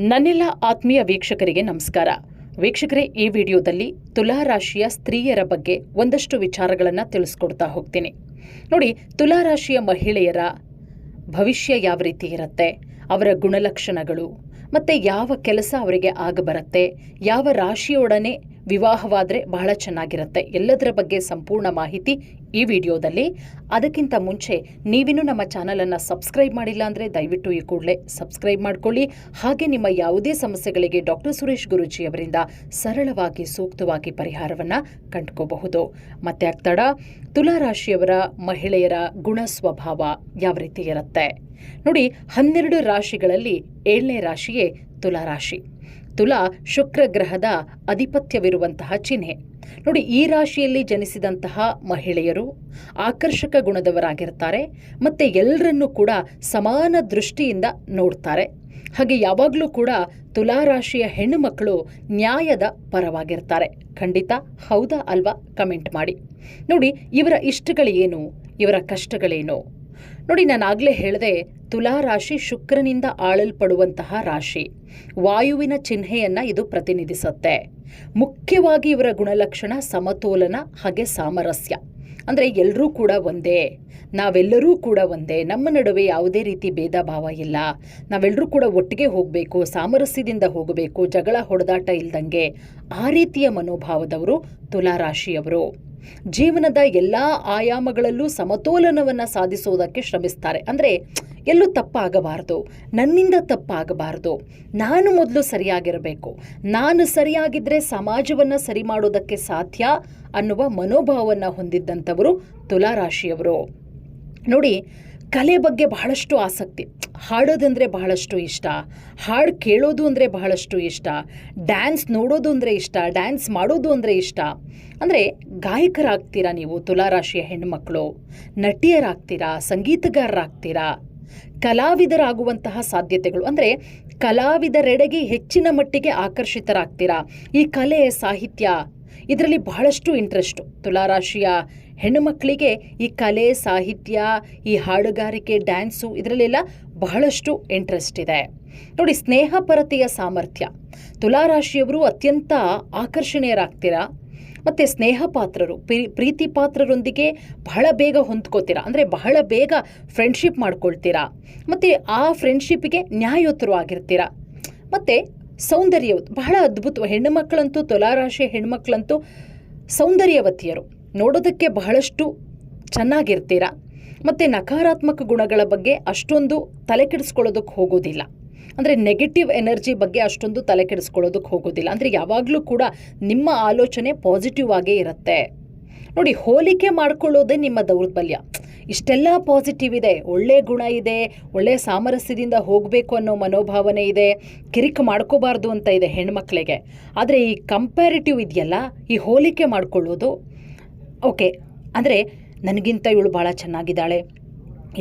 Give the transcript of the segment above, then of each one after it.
ನನ್ನೆಲ್ಲ ಆತ್ಮೀಯ ವೀಕ್ಷಕರಿಗೆ ನಮಸ್ಕಾರ. ವೀಕ್ಷಕರೇ, ಈ ವಿಡಿಯೋದಲ್ಲಿ ತುಲಾ ರಾಶಿಯ ಸ್ತ್ರೀಯರ ಬಗ್ಗೆ ಒಂದಷ್ಟು ವಿಚಾರಗಳನ್ನು ತಿಳಿಸ್ಕೊಡ್ತಾ ಹೋಗ್ತೀನಿ. ನೋಡಿ ತುಲಾ ರಾಶಿಯ ಮಹಿಳೆಯರ ಭವಿಷ್ಯ ಯಾವ ರೀತಿ ಇರುತ್ತೆ, ಅವರ ಗುಣಲಕ್ಷಣಗಳು, ಮತ್ತು ಯಾವ ಕೆಲಸ ಅವರಿಗೆ ಆಗಬರುತ್ತೆ, ಯಾವ ರಾಶಿಯೊಡನೆ ವಿವಾಹವಾದರೆ ಬಹಳ ಚೆನ್ನಾಗಿರುತ್ತೆ, ಎಲ್ಲದರ ಬಗ್ಗೆ ಸಂಪೂರ್ಣ ಮಾಹಿತಿ ಈ ವಿಡಿಯೋದಲ್ಲಿ. ಅದಕ್ಕಿಂತ ಮುಂಚೆ ನೀವಿನ್ನೂ ನಮ್ಮ ಚಾನಲನ್ನು ಸಬ್ಸ್ಕ್ರೈಬ್ ಮಾಡಿಲ್ಲ ಅಂದರೆ ದಯವಿಟ್ಟು ಈ ಕೂಡಲೇ ಸಬ್ಸ್ಕ್ರೈಬ್ ಮಾಡ್ಕೊಳ್ಳಿ. ಹಾಗೆ ನಿಮ್ಮ ಯಾವುದೇ ಸಮಸ್ಯೆಗಳಿಗೆ ಡಾಕ್ಟರ್ ಸುರೇಶ್ ಗುರುಜಿ ಅವರಿಂದ ಸರಳವಾಗಿ ಸೂಕ್ತವಾಗಿ ಪರಿಹಾರವನ್ನು ಕಂಡುಕೋಬಹುದು. ಮತ್ತೆ ಆಗ್ತಾಡ ತುಲಾ ರಾಶಿಯವರ ಮಹಿಳೆಯರ ಗುಣ ಸ್ವಭಾವ ಯಾವ ರೀತಿ ಇರುತ್ತೆ? ನೋಡಿ, ಹನ್ನೆರಡು ರಾಶಿಗಳಲ್ಲಿ ಏಳನೇ ರಾಶಿಯೇ ತುಲಾ ರಾಶಿ ತುಲಾ ಶುಕ್ರ ಗ್ರಹದ ಅಧಿಪತ್ಯವಿರುವಂತಹ ಚಿಹ್ನೆ. ನೋಡಿ, ಈ ರಾಶಿಯಲ್ಲಿ ಜನಿಸಿದಂತಹ ಮಹಿಳೆಯರು ಆಕರ್ಷಕ ಗುಣದವರಾಗಿರ್ತಾರೆ, ಮತ್ತು ಎಲ್ಲರನ್ನೂ ಕೂಡ ಸಮಾನ ದೃಷ್ಟಿಯಿಂದ ನೋಡ್ತಾರೆ. ಹಾಗೆ ಯಾವಾಗಲೂ ಕೂಡ ತುಲಾ ರಾಶಿಯ ಹೆಣ್ಣು ಮಕ್ಕಳು ನ್ಯಾಯದ ಪರವಾಗಿರ್ತಾರೆ. ಖಂಡಿತ ಹೌದಾ ಅಲ್ವಾ? ಕಮೆಂಟ್ ಮಾಡಿ. ನೋಡಿ, ಇವರ ಇಷ್ಟಗಳೇನು? ಇವರ ಕಷ್ಟಗಳೇನು? ನೋಡಿ, ನಾನು ಆಗಲೇ ಹೇಳಿದೆ, ತುಲಾ ರಾಶಿ ಶುಕ್ರನಿಂದ ಆಳಲ್ಪಡುವಂತಹ ರಾಶಿ. ವಾಯುವಿನ ಚಿಹ್ನೆಯನ್ನು ಇದು ಪ್ರತಿನಿಧಿಸುತ್ತೆ. ಮುಖ್ಯವಾಗಿ ಇವರ ಗುಣಲಕ್ಷಣ ಸಮತೋಲನ ಹಾಗೆ ಸಾಮರಸ್ಯ. ಅಂದರೆ ಎಲ್ಲರೂ ಕೂಡ ಒಂದೇ. ನಾವೆಲ್ಲರೂ ಕೂಡ ಒಂದೇ. ನಮ್ಮ ನಡುವೆ ಯಾವುದೇ ರೀತಿ ಭೇದ ಭಾವ ಇಲ್ಲ. ನಾವೆಲ್ಲರೂ ಕೂಡ ಒಟ್ಟಿಗೆ ಹೋಗಬೇಕು, ಸಾಮರಸ್ಯದಿಂದ ಹೋಗಬೇಕು, ಜಗಳ, ಹೊಡೆದಾಟ ಇಲ್ದಂಗೆ ಆ ರೀತಿಯ ಮನೋಭಾವದವರು ತುಲಾರಾಶಿಯವರು ಜೀವನದ ಎಲ್ಲ ಆಯಾಮಗಳಲ್ಲೂ ಸಮತೋಲನವನ್ನು ಸಾಧಿಸುವುದಕ್ಕೆ ಶ್ರಮಿಸ್ತಾರೆ. ಅಂದರೆ ಎಲ್ಲೂ ತಪ್ಪಾಗಬಾರ್ದು, ನನ್ನಿಂದ ತಪ್ಪಾಗಬಾರ್ದು, ನಾನು ಮೊದಲು ಸರಿಯಾಗಿರಬೇಕು, ನಾನು ಸರಿಯಾಗಿದ್ದರೆ ಸಮಾಜವನ್ನು ಸರಿ ಮಾಡೋದಕ್ಕೆ ಸಾಧ್ಯ ಅನ್ನುವ ಮನೋಭಾವವನ್ನು ಹೊಂದಿದ್ದಂಥವರು ತುಲಾರಾಶಿಯವರು. ನೋಡಿ ಕಲೆ ಬಗ್ಗೆ ಬಹಳಷ್ಟು ಆಸಕ್ತಿ. ಹಾಡೋದಂದರೆ ಬಹಳಷ್ಟು ಇಷ್ಟ. ಹಾಡು ಕೇಳೋದು ಅಂದರೆ ಬಹಳಷ್ಟು ಇಷ್ಟ. ಡ್ಯಾನ್ಸ್ ನೋಡೋದು ಅಂದರೆ ಇಷ್ಟ. ಡ್ಯಾನ್ಸ್ ಮಾಡೋದು ಅಂದರೆ ಇಷ್ಟ. ಅಂದರೆ ಗಾಯಕರಾಗ್ತೀರಾ ನೀವು? ತುಲಾರಾಶಿಯ ಹೆಣ್ಣುಮಕ್ಕಳು ನಟಿಯರಾಗ್ತೀರಾ? ಸಂಗೀತಗಾರರಾಗ್ತೀರಾ? ಕಲಾವಿದರಾಗುವಂತಹ ಸಾಧ್ಯತೆಗಳು. ಅಂದರೆ ಕಲಾವಿದರೆಡೆಗೆ ಹೆಚ್ಚಿನ ಮಟ್ಟಿಗೆ ಆಕರ್ಷಿತರಾಗ್ತೀರಾ? ಈ ಕಲೆ, ಸಾಹಿತ್ಯ, ಇದರಲ್ಲಿ ಬಹಳಷ್ಟು ಇಂಟ್ರೆಸ್ಟು ತುಲಾರಾಶಿಯ ಹೆಣ್ಣು ಮಕ್ಕಳಿಗೆ ಈ ಕಲೆ, ಸಾಹಿತ್ಯ, ಈ ಹಾಡುಗಾರಿಕೆ, ಡ್ಯಾನ್ಸು ಇದರಲ್ಲೆಲ್ಲ ಬಹಳಷ್ಟು ಇಂಟ್ರೆಸ್ಟ್ ಇದೆ. ನೋಡಿ, ಸ್ನೇಹಪರತೆಯ ಸಾಮರ್ಥ್ಯ. ತುಲಾರಾಶಿಯವರು ಅತ್ಯಂತ ಆಕರ್ಷಣೀಯರಾಗ್ತೀರಾ? ಮತ್ತು ಸ್ನೇಹ ಪಾತ್ರರು ಪ್ರೀತಿ ಪಾತ್ರರೊಂದಿಗೆ ಬಹಳ ಬೇಗ ಹೊಂದ್ಕೋತೀರಾ? ಅಂದರೆ ಬಹಳ ಬೇಗ ಫ್ರೆಂಡ್ಶಿಪ್ ಮಾಡ್ಕೊಳ್ತೀರಾ? ಮತ್ತು ಆ ಫ್ರೆಂಡ್ಶಿಪ್ಗೆ ನ್ಯಾಯೋತ್ತರ ಆಗಿರ್ತೀರಾ? ಮತ್ತು ಸೌಂದರ್ಯ ಬಹಳ ಅದ್ಭುತ ಹೆಣ್ಣುಮಕ್ಕಳಂತೂ ಮಕ್ಕಳಂತೂ ತುಲಾರಾಶಿ ಹೆಣ್ಮಕ್ಳಂತೂ ಸೌಂದರ್ಯವತಿಯರು. ನೋಡೋದಕ್ಕೆ ಬಹಳಷ್ಟು ಚೆನ್ನಾಗಿರ್ತೀರ? ಮತ್ತು ನಕಾರಾತ್ಮಕ ಗುಣಗಳ ಬಗ್ಗೆ ಅಷ್ಟೊಂದು ತಲೆ ಕೆಡಿಸ್ಕೊಳ್ಳೋದಕ್ಕೆ ಹೋಗೋದಿಲ್ಲ. ಅಂದರೆ ನೆಗೆಟಿವ್ ಎನರ್ಜಿ ಬಗ್ಗೆ ಅಷ್ಟೊಂದು ತಲೆ ಕೆಡಿಸ್ಕೊಳ್ಳೋದಕ್ಕೆ ಹೋಗೋದಿಲ್ಲ. ಅಂದರೆ ಯಾವಾಗಲೂ ಕೂಡ ನಿಮ್ಮ ಆಲೋಚನೆ ಪಾಸಿಟಿವ್ ಆಗೇ ಇರುತ್ತೆ. ನೋಡಿ, ಹೋಲಿಕೆ ಮಾಡ್ಕೊಳ್ಳೋದೇ ನಿಮ್ಮ ದೌರ್ಬಲ್ಯ. ಇಷ್ಟೆಲ್ಲ ಪಾಸಿಟಿವ್ ಇದೆ, ಒಳ್ಳೆ ಗುಣ ಇದೆ, ಒಳ್ಳೆ ಸಾಮರಸ್ಯದಿಂದ ಹೋಗಬೇಕು ಅನ್ನೋ ಮನೋಭಾವನೆ ಇದೆ, ಕಿರಿಕ್ ಮಾಡ್ಕೋಬಾರ್ದು ಅಂತ ಇದೆ ಹೆಣ್ಮಕ್ಳಿಗೆ. ಆದರೆ ಈ ಕಂಪ್ಯಾರಿಟಿವ್ ಇದೆಯಲ್ಲ, ಈ ಹೋಲಿಕೆ ಮಾಡ್ಕೊಳ್ಳೋದು ಓಕೆ, ಅಂದರೆ ನನಗಿಂತ ಇವಳು ಭಾಳ ಚೆನ್ನಾಗಿದ್ದಾಳೆ.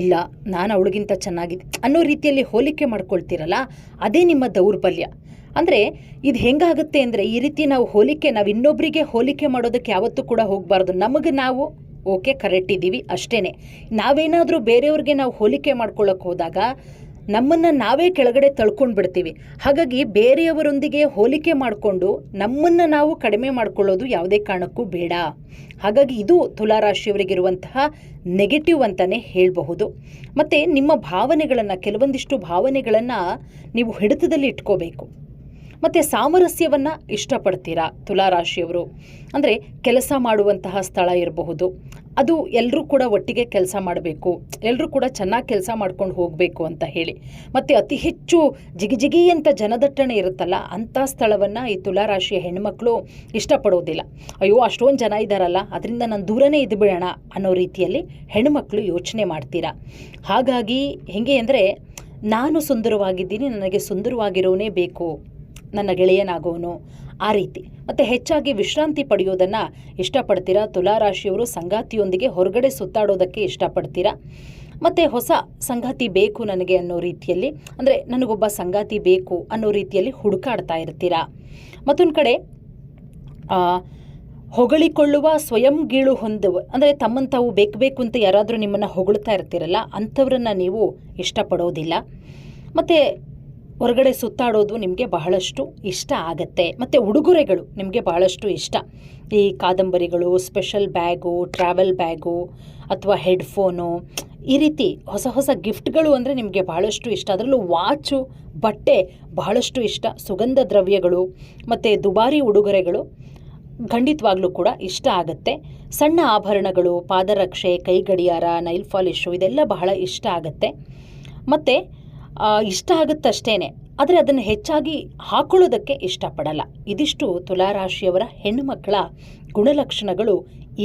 ಇಲ್ಲ, ನಾನು ಅವಳಿಗಿಂತ ಚೆನ್ನಾಗಿದೆ ಅನ್ನೋ ರೀತಿಯಲ್ಲಿ ಹೋಲಿಕೆ ಮಾಡ್ಕೊಳ್ತೀರಲ್ಲ, ಅದೇ ನಿಮ್ಮ ದೌರ್ಬಲ್ಯ. ಅಂದರೆ ಇದು ಹೆಂಗಾಗುತ್ತೆ ಅಂದರೆ ಈ ರೀತಿ ನಾವು ಹೋಲಿಕೆ, ನಾವು ಇನ್ನೊಬ್ಬರಿಗೆ ಹೋಲಿಕೆ ಮಾಡೋದಕ್ಕೆ ಯಾವತ್ತೂ ಕೂಡ ಹೋಗಬಾರ್ದು. ನಮಗೆ ನಾವು, ಓಕೆ ಕರೆಕ್ಟ್ ಇದ್ದೀವಿ ಅಷ್ಟೇ ನಾವೇನಾದರೂ ಬೇರೆಯವ್ರಿಗೆ ನಾವು ಹೋಲಿಕೆ ಮಾಡ್ಕೊಳ್ಳೋಕೆ ಹೋದಾಗ ನಮ್ಮನ್ನು ನಾವೇ ಕೆಳಗಡೆ ತಳ್ಕೊಂಡು ಬಿಡ್ತೀವಿ. ಹಾಗಾಗಿ ಬೇರೆಯವರೊಂದಿಗೆ ಹೋಲಿಕೆ ಮಾಡಿಕೊಂಡು ನಮ್ಮನ್ನು ನಾವು ಕಡಿಮೆ ಮಾಡ್ಕೊಳ್ಳೋದು ಯಾವುದೇ ಕಾರಣಕ್ಕೂ ಬೇಡ. ಹಾಗಾಗಿ ಇದು ತುಲಾರಾಶಿಯವರಿಗಿರುವಂತಹ ನೆಗೆಟಿವ್ ಅಂತಲೇ ಹೇಳಬಹುದು. ಮತ್ತು ನಿಮ್ಮ ಭಾವನೆಗಳನ್ನು, ಕೆಲವೊಂದಿಷ್ಟು ಭಾವನೆಗಳನ್ನು ನೀವು ಹಿಡಿತದಲ್ಲಿ ಇಟ್ಕೋಬೇಕು. ಮತ್ತು ಸಾಮರಸ್ಯವನ್ನು ಇಷ್ಟಪಡ್ತೀರಾ ತುಲಾರಾಶಿಯವರು? ಅಂದರೆ ಕೆಲಸ ಮಾಡುವಂತಹ ಸ್ಥಳ ಇರಬಹುದು. ಅದು ಎಲ್ಲರೂ ಕೂಡ ಒಟ್ಟಿಗೆ ಕೆಲಸ ಮಾಡಬೇಕು ಎಲ್ಲರೂ ಕೂಡ ಚೆನ್ನಾಗಿ ಕೆಲಸ ಮಾಡ್ಕೊಂಡು ಹೋಗಬೇಕು ಅಂತ ಹೇಳಿ. ಮತ್ತು ಅತಿ ಹೆಚ್ಚು ಜಿಗಿಜಿಗಿ ಅಂತ ಜನದಟ್ಟಣೆ ಇರುತ್ತಲ್ಲ, ಅಂಥ ಸ್ಥಳವನ್ನು ಈ ತುಲಾರಾಶಿಯ ಹೆಣ್ಮಕ್ಳು ಇಷ್ಟಪಡೋದಿಲ್ಲ. ಅಯ್ಯೋ, ಅಷ್ಟೊಂದು ಜನ ಇದ್ದಾರಲ್ಲ ಅದರಿಂದ ನಾನು ದೂರನೇ ಇದ್ದು ಬಿಡೋಣ ಅನ್ನೋ ರೀತಿಯಲ್ಲಿ ಹೆಣ್ಮಕ್ಳು ಯೋಚನೆ ಮಾಡ್ತೀರಾ? ಹಾಗಾಗಿ ಹೇಗೆ ಅಂದರೆ, ನಾನು ಸುಂದರವಾಗಿದ್ದೀನಿ, ನನಗೆ ಸುಂದರವಾಗಿರೋನೇ ಬೇಕು, ನನ್ನ ಗೆಳೆಯನಾಗೋನು ಆ ರೀತಿ. ಮತ್ತು ಹೆಚ್ಚಾಗಿ ವಿಶ್ರಾಂತಿ ಪಡೆಯೋದನ್ನು ಇಷ್ಟಪಡ್ತೀರಾ? ತುಲಾರಾಶಿಯವರು ಸಂಗಾತಿಯೊಂದಿಗೆ ಹೊರಗಡೆ ಸುತ್ತಾಡೋದಕ್ಕೆ ಇಷ್ಟಪಡ್ತೀರಾ? ಮತ್ತು ಹೊಸ ಸಂಗಾತಿ ಬೇಕು ನನಗೆ ಅನ್ನೋ ರೀತಿಯಲ್ಲಿ, ಅಂದರೆ ನನಗೊಬ್ಬ ಸಂಗಾತಿ ಬೇಕು ಅನ್ನೋ ರೀತಿಯಲ್ಲಿ ಹುಡುಕಾಡ್ತಾ ಇರ್ತೀರಾ? ಮತ್ತೊಂದು ಕಡೆ ಹೊಗಳಿಕೊಳ್ಳುವ ಸ್ವಯಂ ಗೀಳು ಹೊಂದುವ, ಅಂದರೆ ತಮ್ಮನ್ನು ತಾವು ಬೇಕು ಬೇಕು ಅಂತ ಯಾರಾದರೂ ನಿಮ್ಮನ್ನು ಹೊಗಳ್ತಾ ಇರ್ತೀರಲ್ಲ, ಅಂಥವ್ರನ್ನ ನೀವು ಇಷ್ಟಪಡೋದಿಲ್ಲ. ಮತ್ತು ಹೊರಗಡೆ ಸುತ್ತಾಡೋದು ನಿಮಗೆ ಬಹಳಷ್ಟು ಇಷ್ಟ ಆಗತ್ತೆ. ಮತ್ತು ಉಡುಗೊರೆಗಳು ನಿಮಗೆ ಬಹಳಷ್ಟು ಇಷ್ಟ. ಈ ಕಾದಂಬರಿಗಳು ಸ್ಪೆಷಲ್ ಬ್ಯಾಗು ಟ್ರಾವೆಲ್ ಬ್ಯಾಗು ಅಥವಾ ಹೆಡ್ಫೋನು ಈ ರೀತಿ ಹೊಸ ಹೊಸ ಗಿಫ್ಟ್ಗಳು ಅಂದರೆ ನಿಮಗೆ ಬಹಳಷ್ಟು ಇಷ್ಟ. ಅದರಲ್ಲೂ ವಾಚು ಬಟ್ಟೆ ಬಹಳಷ್ಟು ಇಷ್ಟ. ಸುಗಂಧ ದ್ರವ್ಯಗಳು ಮತ್ತು ದುಬಾರಿ ಉಡುಗೊರೆಗಳು ಖಂಡಿತವಾಗ್ಲೂ ಕೂಡ ಇಷ್ಟ ಆಗುತ್ತೆ. ಸಣ್ಣ ಆಭರಣಗಳು, ಪಾದರಕ್ಷೆ ಕೈ ಗಡಿಯಾರ ನೈಲ್ ಪಾಲಿಶು ಇದೆಲ್ಲ ಬಹಳ ಇಷ್ಟ ಆಗುತ್ತೆ. ಮತ್ತು ಇಷ್ಟ ಆಗುತ್ತಷ್ಟೇ ಆದರೆ ಅದನ್ನು ಹೆಚ್ಚಾಗಿ ಹಾಕೊಳ್ಳೋದಕ್ಕೆ ಇಷ್ಟಪಡಲ್ಲ. ಇದಿಷ್ಟು ತುಲಾರಾಶಿಯವರ ಹೆಣ್ಣುಮಕ್ಕಳ ಗುಣಲಕ್ಷಣಗಳು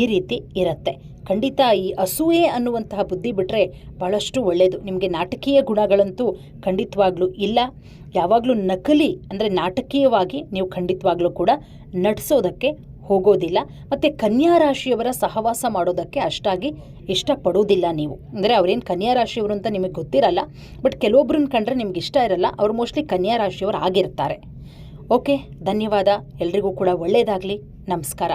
ಈ ರೀತಿ ಇರುತ್ತೆ. ಖಂಡಿತ ಈ ಅಸೂಯೆ ಅನ್ನುವಂತಹ ಬುದ್ಧಿ ಬಿಟ್ಟರೆ ಬಹಳಷ್ಟು ಒಳ್ಳೆಯದು ನಿಮಗೆ ನಾಟಕೀಯ ಗುಣಗಳಂತೂ ಖಂಡಿತವಾಗ್ಲೂ ಇಲ್ಲ. ಯಾವಾಗಲೂ ನಕಲಿ ಅಂದರೆ ನಾಟಕೀಯವಾಗಿ ನೀವು ಖಂಡಿತವಾಗ್ಲೂ ಕೂಡ ನಟಿಸೋದಕ್ಕೆ ಹೋಗೋದಿಲ್ಲ. ಮತ್ತು ಕನ್ಯಾ ರಾಶಿಯವರ ಸಹವಾಸ ಮಾಡೋದಕ್ಕೆ ಅಷ್ಟಾಗಿ ಇಷ್ಟಪಡೋದಿಲ್ಲ ನೀವು. ಅಂದರೆ ಅವ್ರೇನು ಕನ್ಯಾ ರಾಶಿಯವರು ಅಂತ ನಿಮಗೆ ಗೊತ್ತಿರಲ್ಲ, ಬಟ್ ಕೆಲವೊಬ್ರನ್ನ ಕಂಡ್ರೆ ನಿಮ್ಗೆ ಇಷ್ಟ ಇರಲ್ಲ, ಅವ್ರು ಮೋಸ್ಟ್ಲಿ ಕನ್ಯಾ ರಾಶಿಯವರು ಆಗಿರ್ತಾರೆ. ಓಕೆ, ಧನ್ಯವಾದ. ಎಲ್ರಿಗೂ ಕೂಡ ಒಳ್ಳೆಯದಾಗಲಿ ನಮಸ್ಕಾರ.